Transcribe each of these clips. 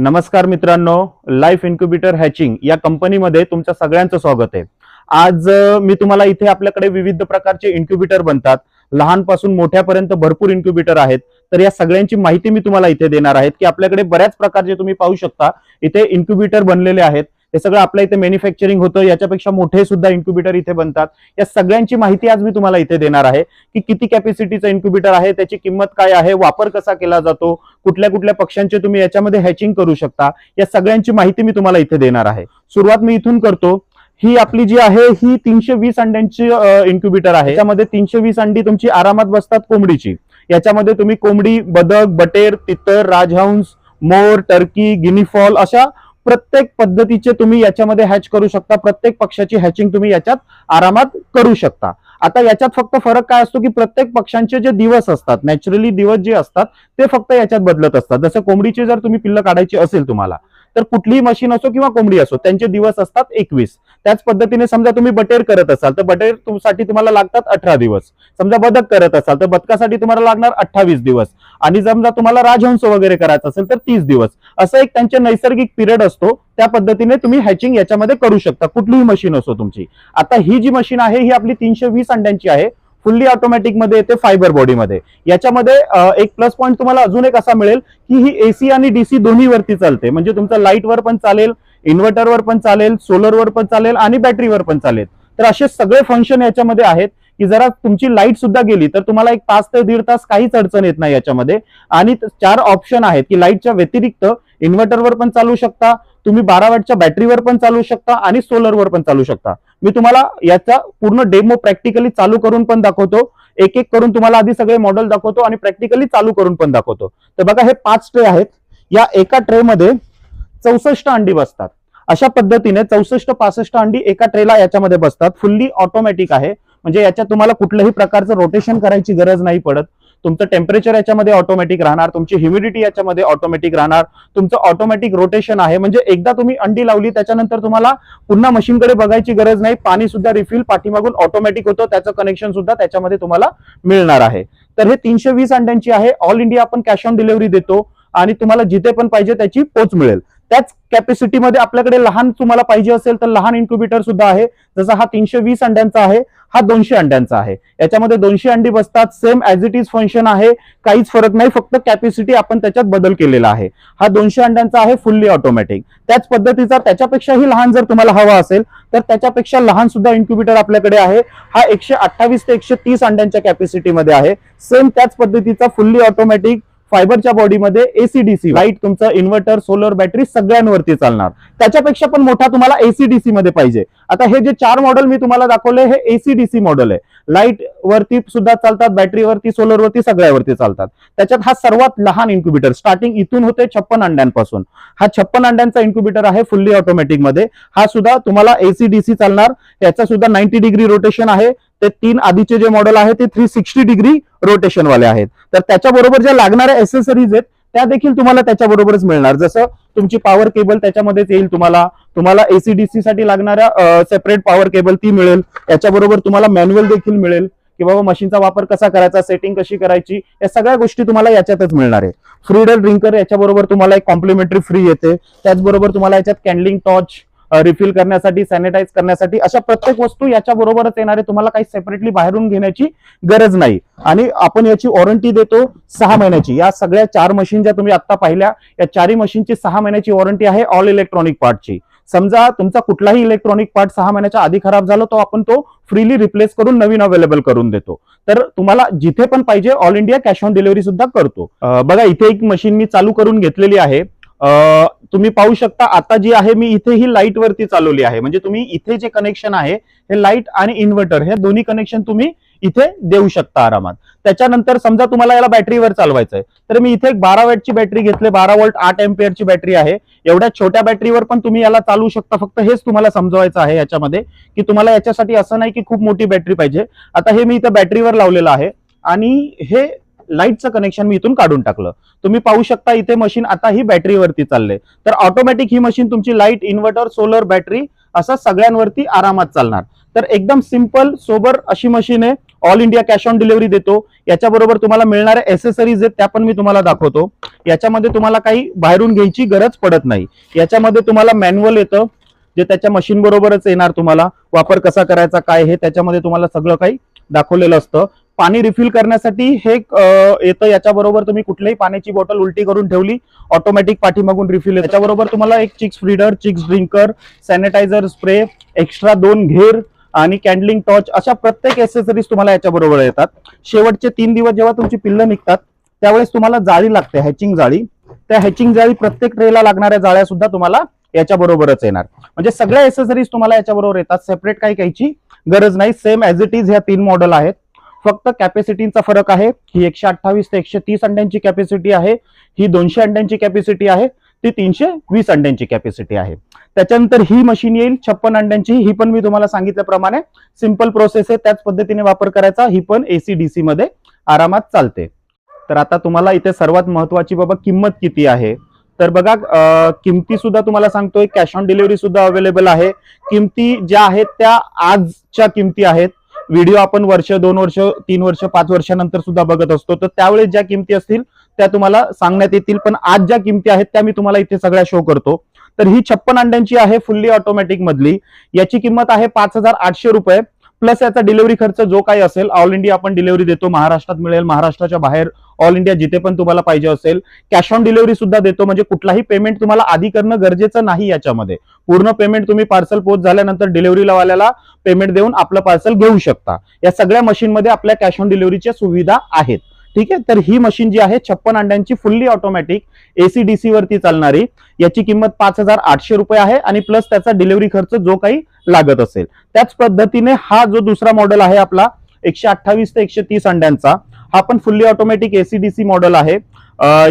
नमस्कार मित्रांनो life incubator hatching या कंपनीमध्ये तुमचं सगळ्यांचं स्वागत आहे. आज मी तुम्हाला इथे आपल्याकडे विविध प्रकारचे इन्क्युबेटर बनतात. लहानपासून मोठ्यापर्यंत भरपूर इन्क्युबेटर आहेत. तर या सगळ्यांची माहिती मी तुम्हाला इथे देणार आहेत की आपल्याकडे बऱ्याच प्रकारचे तुम्ही पाहू शकता इथे इन्क्युबेटर बनलेले आहेत. हे सगळं आपल्या इथे मॅन्युफॅक्चरिंग होतं. याच्यापेक्षा मोठे सुद्धा इन्क्युबेटर इथे बनतात. या सगळ्यांची माहिती आज मी तुम्हाला इथे देणार आहे की किती कॅपॅसिटीचं इन्क्युबेटर आहे त्याची किंमत काय आहे वापर कसा केला जातो कुठल्या कुठल्या पक्ष्यांचे तुम्ही याच्यामध्ये हॅचिंग करू शकता या सगळ्यांची माहिती मी तुम्हाला इथे देणार आहे. सुरुवात मी इथून करतो. ही आपली जी आहे ही तीनशे वीस अंड्यांची इन्क्युबेटर आहे. त्यामध्ये तीनशे वीस अंडी तुमची आरामात बसतात कोंबडीची. याच्यामध्ये तुम्ही कोंबडी बदक बटेर तितर राजहंस मोर टर्की गिनीफॉल अशा प्रत्येक पद्धतीचे तुम्ही याच्यामध्ये हॅच करू शकता. प्रत्येक पक्षाची हॅचिंग तुम्ही याच्यात आरामात करू शकता. आता याच्यात फक्त फरक काय असतो की प्रत्येक पक्षांचे जे दिवस असतात नॅचरली दिवस जे असतात ते फक्त याच्यात बदलत असतात. जसं कोंबडीचे जर तुम्ही पिल्ल काढायची असेल तुम्हाला तर कुठलीही मशीन असो किंवा कोंबडी असो त्यांचे दिवस असतात एकवीस. त्याच पद्धतीने समजा तुम्ही बटेर करत असाल तर बटेरसाठी तुम्हाला लागतात अठरा दिवस. समजा बदक करत असाल तर बदकासाठी तुम्हाला लागणार अठ्ठावीस दिवस. आणि समजा तुम्हाला राजहंस वगैरे करायचं असेल तर तीस दिवस. असं एक त्यांचे नैसर्गिक पिरियड असतो त्या पद्धतीने तुम्ही हॅचिंग याच्यामध्ये करू शकता कुठलीही मशीन असो तुमची. आता ही जी मशीन आहे ही आपली तीनशे वीस अंड्यांची आहे. फुल्ली ऑटोमॅटिकमध्ये येते फायबर बॉडीमध्ये याच्यामध्ये एक प्लस पॉईंट तुम्हाला अजून एक असा मिळेल की ही एसी आणि डीसी दोन्ही वरती चालते. म्हणजे तुमचं लाईटवर पण चालेल इन्व्हर्टरवर पण चालेल सोलरवर पण चालेल आणि बॅटरीवर पण चालेल. तर असे सगळे फंक्शन याच्यामध्ये आहेत की जरा तुमची लाइट सुद्धा गेली तर तुम्हाला एक तास ते दीड तास काहीच अडचण येत नाही याच्यामध्ये. आणि चार ऑप्शन आहेत की लाईटच्या व्यतिरिक्त इन्व्हर्टरवर पण चालू शकता तुम्ही बारा वॅटच्या बॅटरीवर पण चालू शकता आणि सोलरवर पण चालू शकता. मी तुम्हाला याचा पूर्ण डेमो प्रॅक्टिकली चालू करून पण दाखवतो. एक एक करून तुम्हाला आधी सगळे मॉडेल दाखवतो आणि प्रॅक्टिकली चालू करून पण दाखवतो. तर बघा हे पाच ट्रे आहेत. या एका ट्रे मध्ये चौसष्ट अंडी बसतात. अशा पद्धतीने चौसष्ट पासष्ट अंडी एका ट्रेला याच्यामध्ये बसतात. फुल्ली ऑटोमॅटिक आहे. म्हणजे याच्यात तुम्हाला कुठल्याही प्रकारचं रोटेशन करायची गरज नाही पडत. तुमचं टेम्परेचर याच्यामध्ये ऑटोमॅटिक राहणार तुमची ह्युमिडिटी याच्यामध्ये ऑटोमॅटिक राहणार तुमचं ऑटोमॅटिक रोटेशन आहे. म्हणजे एकदा तुम्ही अंडी लावली त्याच्यानंतर तुम्हाला पुन्हा मशीनकडे बघायची गरज नाही. पाणी सुद्धा रिफिल पाठीमागून ऑटोमॅटिक होतं. त्याचं कनेक्शन सुद्धा त्याच्यामध्ये तुम्हाला मिळणार आहे. तर हे तीनशे वीस अंड्यांची आहे. ऑल इंडिया आपण कॅश ऑन डिलिव्हरी देतो आणि तुम्हाला जिथे पण पाहिजे त्याची पोच मिळेल. त्याच कॅपॅसिटीमध्ये आपल्याकडे लहान तुम्हाला पाहिजे असेल तर लहान इन्क्युबेटर सुद्धा आहे. जसा हा तीनशे वीस अंड्यांचा आहे हा दोनशे अंड्यांचा आहे. याच्यामध्ये दोनशे अंडी बसतात. Same as it is function आहे. काहीच फरक नाही. फक्त कॅपॅसिटी आपण त्याच्यात बदल केलेला आहे. हा दोनशे अंड्यांचा आहे फुल्ली ऑटोमॅटिक त्याच पद्धतीचा त्याच्यापेक्षाही लहान जर तुम्हाला हवा असेल तर त्याच्यापेक्षा लहान सुद्धा इन्क्युबेटर आपल्याकडे आहे. हा एकशे अठ्ठावीस ते एकशे तीस अंड्यांच्या कॅपॅसिटीमध्ये आहे. सेम त्याच पद्धतीचा फुल्ली ऑटोमॅटिक फायबरच्या बॉडीमध्ये एसीडीसी लाइट तुमचं इन्व्हर्टर सोलर बॅटरी सगळ्यांवरती चालणार. त्याच्यापेक्षा पण मोठा तुम्हाला एसीडीसी मध्ये पाहिजे. आता हे जे चार मॉडेल मी तुम्हाला दाखवले हे एसीडीसी मॉडेल आहे. लाइट वरती सुद्धा चालतात बॅटरीवरती सोलरवरती सगळ्यावरती चालतात. त्याच्यात हा सर्वात लहान इन्क्युबेटर स्टार्टिंग इथून होते छप्पन अंड्यांपासून. हा छप्पन अंड्यांचा इन्क्युबेटर आहे फुल्ली ऑटोमॅटिकमध्ये. हा सुद्धा तुम्हाला एसीडीसी चालणार. याचा सुद्धा नाईन्टी डिग्री रोटेशन आहे. ते तीन आधीचे जे मॉडेल आहे ते थ्री सिक्स्टी डिग्री रोटेशन वाले आहेत. तर त्याच्याबरोबर ज्या लागणाऱ्या एसेसरीज आहेत त्या देखील तुम्हाला त्याच्याबरोबरच मिळणार. जसं तुमची पॉवर केबल त्याच्यामध्येच येईल तुम्हाला. तुम्हाला एसीडीसी साठी लागणाऱ्या सेपरेट पॉवर केबल ती मिळेल. याच्याबरोबर तुम्हाला मॅन्युअल देखील मिळेल की बाबा मशीनचा वापर कसा करायचा सेटिंग कशी करायची या सगळ्या गोष्टी तुम्हाला याच्यातच मिळणार आहे. फ्रीडर ड्रिंकर याच्याबरोबर तुम्हाला एक कॉम्प्लिमेंटरी फ्री येते. त्याचबरोबर तुम्हाला याच्यात कॅन्डलिंग टॉर्च रिफिल करण्यासाठी सॅनिटाईज करण्यासाठी अशा प्रत्येक वस्तू याच्या बरोबरच येणार आहे तुम्हाला काही सेपरेटली बाहेरून घेण्याची गरज नाही. आणि आपण याची वॉरंटी देतो सहा महिन्याची. या सगळ्या चार मशीन ज्या तुम्ही आता पाहिल्या या चारही मशीनची सहा महिन्याची वॉरंटी आहे ऑल इलेक्ट्रॉनिक पार्टची समजा तुमचा कुठलाही इलेक्ट्रॉनिक पार्ट सहा महिन्याच्या आधी खराब झाला तो आपण तो फ्रीली रिप्लेस करून नवीन अवेलेबल करून देतो. तर तुम्हाला जिथे पण पाहिजे all India cash on delivery सुद्धा करतो. बघा इथे एक मशीन मी चालू करून घेतलेली आहे. तुम्ही पाहू शकता आता जी आहे मी इथे ही लाइट वरती चालवली आहे. म्हणजे तुम्ही इथे जे कनेक्शन आहे हे लाइट आणि इन्व्हर्टर हे दोन्ही कनेक्शन तुम्ही इथे देऊ शकता आरामात. त्याच्यानंतर समजा तुम्हाला याला बॅटरीवर चालवायचं आहे तर मी इथे एक बारा वॅटची बॅटरी घेतली बारा वोल्ट आठ एम्पियरची बॅटरी आहे. एवढ्या छोट्या बॅटरीवर पण तुम्ही याला चालू शकता. फक्त हेच तुम्हाला समजवायचं आहे याच्यामध्ये की तुम्हाला याच्यासाठी असं नाही की खूप मोठी बॅटरी पाहिजे. आता हे मी इथं बॅटरीवर लावलेलं आहे. आणि हे लाईटचं कनेक्शन मी इथून काढून टाकलं. तुम्ही पाहू शकता इथे मशीन आता ही बॅटरीवरती चालले तर ऑटोमॅटिक ही मशीन तुमची लाइट इन्व्हर्टर सोलर बॅटरी असं सगळ्यांवरती आरामात चालणार. तर एकदम सिंपल सोबर अशी मशीन आहे. All India cash on delivery देतो. याच्याबरोबर तुम्हाला मिळणाऱ्या एसेसरीज आहेत त्या पण मी तुम्हाला दाखवतो. याच्यामध्ये तुम्हाला काही बाहेरून घ्यायची गरज पडत नाही. याच्यामध्ये तुम्हाला मॅन्युअल येतं जे त्याच्या मशीन बरोबरच येणार तुम्हाला. वापर कसा करायचा काय हे त्याच्यामध्ये तुम्हाला सगळं काही दाखवलेलं असतं. पाणी रिफिल करण्यासाठी हे येतं. याच्याबरोबर तुम्ही कुठल्याही पाण्याची बॉटल उलटी करून ठेवली ऑटोमॅटिक पाठीमागून रिफिल याच्याबरोबर त्याच्याबरोबर तुम्हाला एक chicks feeder chicks drinker sanitiser spray extra दोन घेर आणि कॅन्डलिंग टॉर्च अशा प्रत्येक एसेसरीज तुम्हाला याच्याबरोबर येतात. शेवटचे तीन दिवस जेव्हा तुमची पिल्लं निघतात त्यावेळेस तुम्हाला जाळी लागते हॅचिंग जाळी. त्या हॅचिंग जाळी प्रत्येक ट्रेला लागणाऱ्या जाळ्या सुद्धा तुम्हाला याच्याबरोबरच येणार. म्हणजे सगळ्या एसेसरीज तुम्हाला याच्याबरोबर येतात. सेपरेट काही घ्यायची गरज नाही. सेम ऍज इट इज ह्या तीन मॉडेल आहेत. फक्त कॅपॅसिटीचा फरक आहे. ही एकशे अठ्ठावीस ते एकशे तीस अंड्यांची कॅपॅसिटी आहे. ही दोनशे अंड्यांची कॅपॅसिटी आहे. ती तीनशे वीस अंड्यांची कॅपॅसिटी आहे. त्याच्यानंतर ही मशीन येईल. छप्पन अंड्यांची. ही पण मी तुम्हाला सांगितल्याप्रमाणे सिंपल प्रोसेस आहे. त्याच पद्धतीने वापर करायचा. ही पण एसी डीसी मध्ये आरामात चालते. तर आता तुम्हाला इथे सर्वात महत्वाची बाबा किंमत किती आहे? तर बघा किमती सुद्धा तुम्हाला सांगतोय. कॅश ऑन डिलिव्हरी सुद्धा अवेलेबल आहे. किमती ज्या आहेत त्या आजच्या किमती आहेत. व्हिडिओ आपण वर्ष दोन वर्ष तीन वर्ष पाच वर्षानंतर सुद्धा बघत असतो. तर त्यावेळेस ज्या किमती असतील त्या तुम्हाला सांगण्यात येतील. पण आज ज्या किमती आहेत त्या मी तुम्हाला इथे सगळ्या शो करतो. तर ही छप्पन अंड्यांची आहे फुल्ली ऑटोमॅटिक मधली. याची किंमत आहे पाच हजार आठशे रुपये. प्लस याचा डिलिव्हरी खर्च जो काही असेल ऑल इंडिया आपण डिलिव्हरी देतो महाराष्ट्रात मिळेल महाराष्ट्राच्या बाहेर ऑल इंडिया जिथे पण तुम्हाला पाहिजे असेल कॅश ऑन डिलिव्हरी सुद्धा देतो म्हणजे कुठलाही पेमेंट तुम्हाला आधी करणं गरजेचं नाही याच्यामध्ये. पूर्ण पेमेंट तुम्ही पार्सल पोच झाल्यानंतर डिलिव्हरीला वाल्याला पेमेंट देऊन आपलं पार्सल घेऊ शकता. या सगळ्या मशीनमध्ये आपल्या कॅश ऑन डिलिव्हरीच्या सुविधा आहेत. ठीक आहे? तर ही मशीन जी आहे छप्पन अंड्यांची फुल्ली ऑटोमॅटिक एसी डीसी वरती चालणारी. याची किंमत पाच हजार आठशे रुपये आहे आणि प्लस त्याचा डिलिव्हरी खर्च जो काही लागत असेल. त्याच पद्धतीने हा जो दुसरा मॉडेल आहे आपला एकशे अठ्ठावीस ते एकशे तीस अंड्यांचा हा पण fully automatic AC DC model आहे.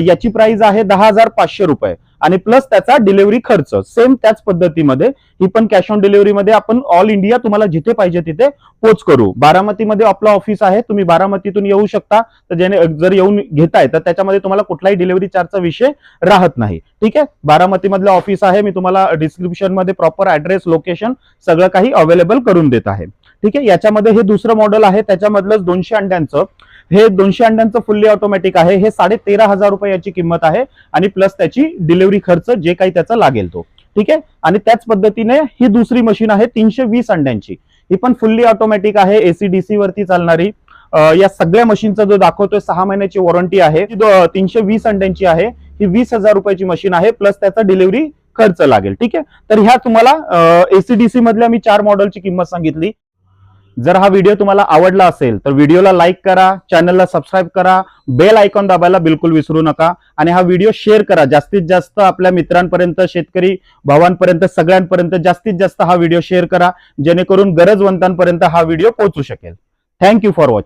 याची प्राइस आहे दहा हजार पाचशे रुपये. आणि प्लस त्याचा डिलिव्हरी खर्च. सेम त्याच पद्धतीमध्ये. ही पण कॅश ऑन डिलिव्हरीमध्ये आपण ऑल इंडिया तुम्हाला जिथे पाहिजे तिथे पोच करू. बारामतीमध्ये आपलं ऑफिस आहे तुम्ही बारामतीतून येऊ शकता. तर ज्याने जर येऊन घेताय तर त्याच्यामध्ये तुम्हाला कुठलाही डिलिव्हरी चार्जचा विषय राहत नाही. ठीक आहे? बारामतीमधलं ऑफिस आहे मी तुम्हाला डिस्क्रिप्शनमध्ये प्रॉपर ऍड्रेस लोकेशन सगळं काही अवेलेबल करून देत आहे. ठीक आहे? याच्यामध्ये हे दुसरं मॉडेल आहे त्याच्यामधलंच दोनशे अंड्यांचं. हे दोनशे अंड्यांचं फुल्ली ऑटोमॅटिक आहे. हे साडे तेरा हजार रुपये याची किंमत आहे आणि प्लस त्याची डिलिव्हरी खर्च जे काही त्याचा लागेल तो. ठीक आहे? आणि त्याच पद्धतीने ही दुसरी मशीन आहे तीनशे वीस अंड्यांची. ही पण फुल्ली ऑटोमॅटिक आहे एसीडीसी वरती चालणारी. या सगळ्या मशीनचा जो दाखवतोय सहा महिन्याची वॉरंटी आहे. तीनशे वीस अंड्यांची आहे. ही वीस हजार रुपयाची मशीन आहे प्लस त्याचा डिलिव्हरी खर्च लागेल. ठीक आहे? तर ह्या तुम्हाला एसीडीसी मधल्या मी चार मॉडेलची किंमत सांगितली. जर हा व्हिडिओ तुम्हाला आवडला असेल तर व्हिडिओला लाईक करा चॅनलला सबस्क्राईब करा बेल आयकॉन दाबायला बिलकुल विसरू नका आणि हा व्हिडिओ शेअर करा. जास्तीत जास्त आपल्या मित्रांपर्यंत शेतकरी भावांपर्यंत सगळ्यांपर्यंत जास्तीत जास्त हा व्हिडिओ शेअर करा जेणेकरून गरजवंतांपर्यंत हा व्हिडिओ पोहोचू शकेल. Thank you for watching